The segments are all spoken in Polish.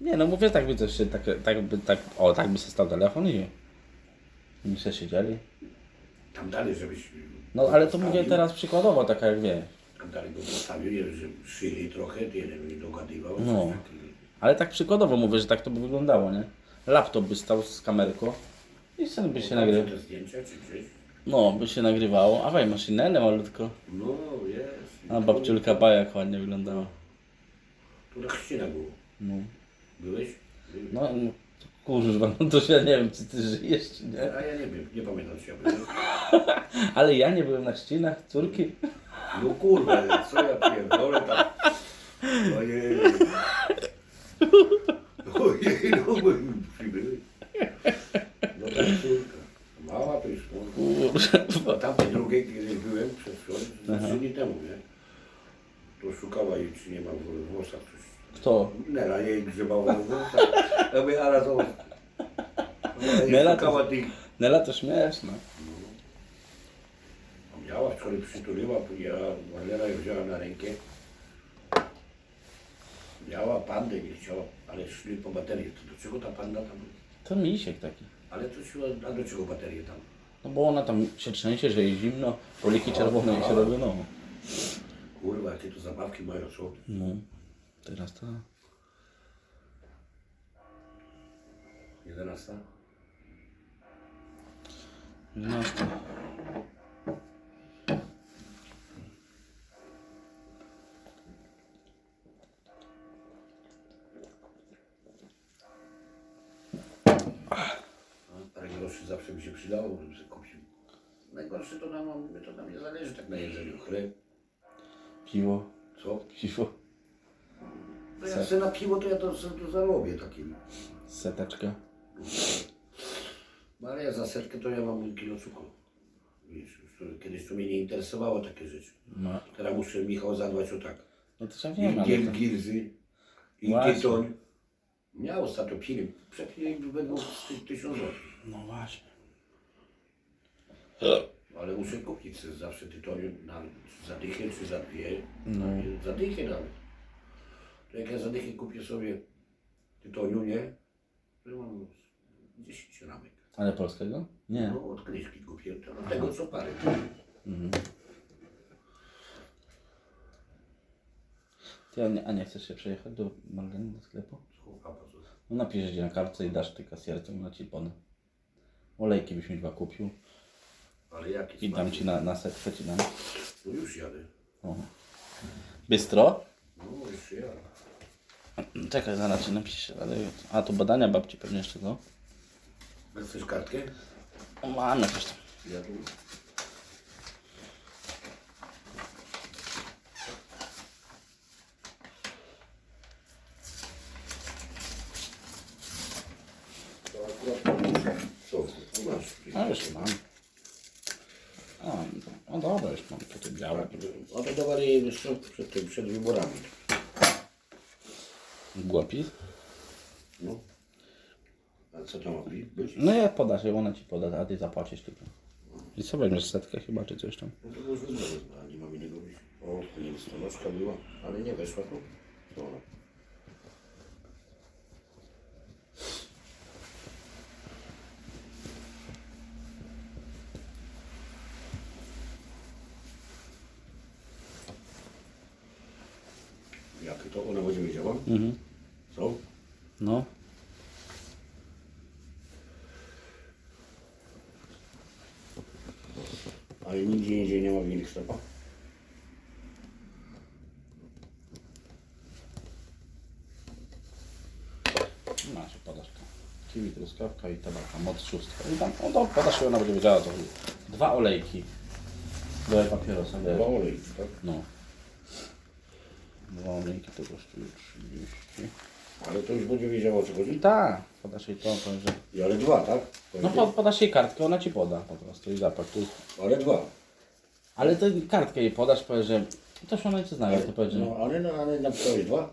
Nie, no mówię, tak by też się, tak, tak by, tak, o, tak by się stał telefon i by się siedzieli. Tam dalej, żebyś... No, ale to mówię teraz przykładowo, tak jak wiesz. Tam dalej go postawił, że szyli trochę, jeden mi dogadywał. No. Ale tak przykładowo mówię, że tak to by wyglądało, nie? Laptop by stał z kamerką i sen by się Czy nagrywał. te zdjęcia, czy coś? No, by się nagrywało. A wej maszynele malutko. No, jest. A babciulka ba jak ładnie wyglądała. Tu na chrzcina było. No, Byłeś? no, no kurwa, no to ja nie wiem, czy ty żyjesz, czy nie. A ja nie wiem, nie pamiętam czy ja byłem. Ale ja nie byłem na chrzcinach córki. No kurwa, co ja pierdolę tam. Ojej. Ojej, no byłem przybyły. No ta córka. Mała to już no. Kurwa. A tamtej drugiej, kiedy byłem przed wczoraj, trzy dni temu, nie? To szukała jej, czy nie ma w włosach coś. Kto? Nela jej grzebała w włosach. Ja mówię, to... Ona jej Nela to- szukała tych... Nela to śmieszna. Miała, wczoraj przytuliła, ja, Marlena ją wzięła na rękę. Miała pandę, nie chciała, ale szli po baterię. To do czego ta panda tam? To misiek taki. Ale to siła, a do czego baterię tam? No bo ona tam się trzęsie, że jest zimno, poliki czerwone i się robią, no. Kurwa, jakie to zabawki mają, co? No, teraz to. 11? 11. A, parę groszy zawsze by się przydało, bym sobie kupił. Najgorsze to nam, mówię, to nam nie zależy tak na jedzeniu. Chleb, Piwo, co? piwo, No jak chcę na piwo, to ja to, to zarobię takim. seteczka. No ale ja za setkę to ja mam kilo cukru. Wiesz, już to, kiedyś to mnie nie interesowało takie rzeczy. No, Teraz muszę Michał zadbać o tak. no to wiem, ale Gil, to... gilzy i Właśnie. tytoń. Miał ostatnio pili. Przepili według ty- tysiąc złotych. No właśnie. Ale muszę kupić sobie zawsze tytoniu na za dychę czy za dwie. No. Za dychę nawet. To jak ja za dychę kupię sobie tytoniu, nie? To ja mam 10 ramek. Ale polskiego? Nie. No od kryszki kupię. To od tego co parę. Mhm. Ty, a nie, a nie chcesz się przejechać do Marleny, do sklepu? Chłopaka, co? No napiszesz gdzie na kartce i dasz ty kasjerce, ona ci. Olejki byś mi dwa kupił Ale jakie i dam ci na, na setkę ci dam. No już jadę. O. Bystro? No już jadę. Czekaj, zaraz ci napiszę. Ale... A, tu badania babci pewnie jeszcze, no. Chcesz kartkę? O, mam jakieś tam. Ja tu. To. A, już mam. A, no dobra, już mam tutaj białe. O to dawali jej jeszcze przed tym, przed wyborami. Głopis? No. A co to ma być? No ja podasz, ją, ona ci poda, a ty zapłacisz tylko. I co weźmiesz setkę chyba, czy coś tam? No to już wybrałem, a nie mam innego być. O, tu nie stonoczka była, ale nie weszła tu. To ona. Jakie to ona będzie wiedziała? Mhm. Co? No. Ale nigdzie indziej nie ma w innych sklepach. Masz, podasz to. Kiwi, truskawka i tabaka, moc szóstka. I tam, no to podasz i ona będzie wiedziała chodzi. Dwa olejki. Do papierosa, Dwa do... olej, tak? No. Dwa olejki to kosztuje 30. Ale to już będzie wiedziała o co chodzi. tak, podasz jej to, powiesz, że... I ale dwa, tak? No po, podasz jej kartkę, ona ci poda po prostu i zapach. Tu. Ale dwa. Ale to kartkę jej podasz, powiesz, że... To już ona cię zna, jak to powiesz, że... No ale, no, ale napisałeś dwa?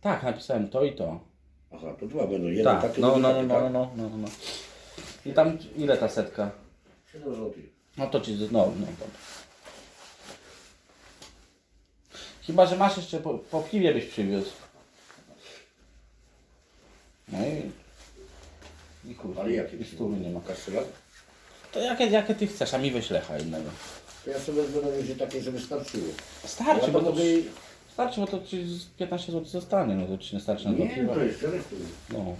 Tak, napisałem to i to. Aha, to dwa będą. Jeden Tak, taki, no, drugi no, no, taki, no, tak? no, no, no, no. I tam ile ta setka? 7 złotych. No to ci, no, no dobra. Chyba, że masz jeszcze po, po piwie byś przywiózł. No i... I kurwa, Ale jakie i nie ma. Kastelat? To jakie, jakie ty chcesz, a mi weź lecha innego. To ja sobie wezmę na razie takie, żeby starczyło. Starczy, bo to to, mogę... starczy, bo to ci z 15 zł zostanie, no to ci nie starczy na dwa Nie, piwa. to jeszcze resztę. No.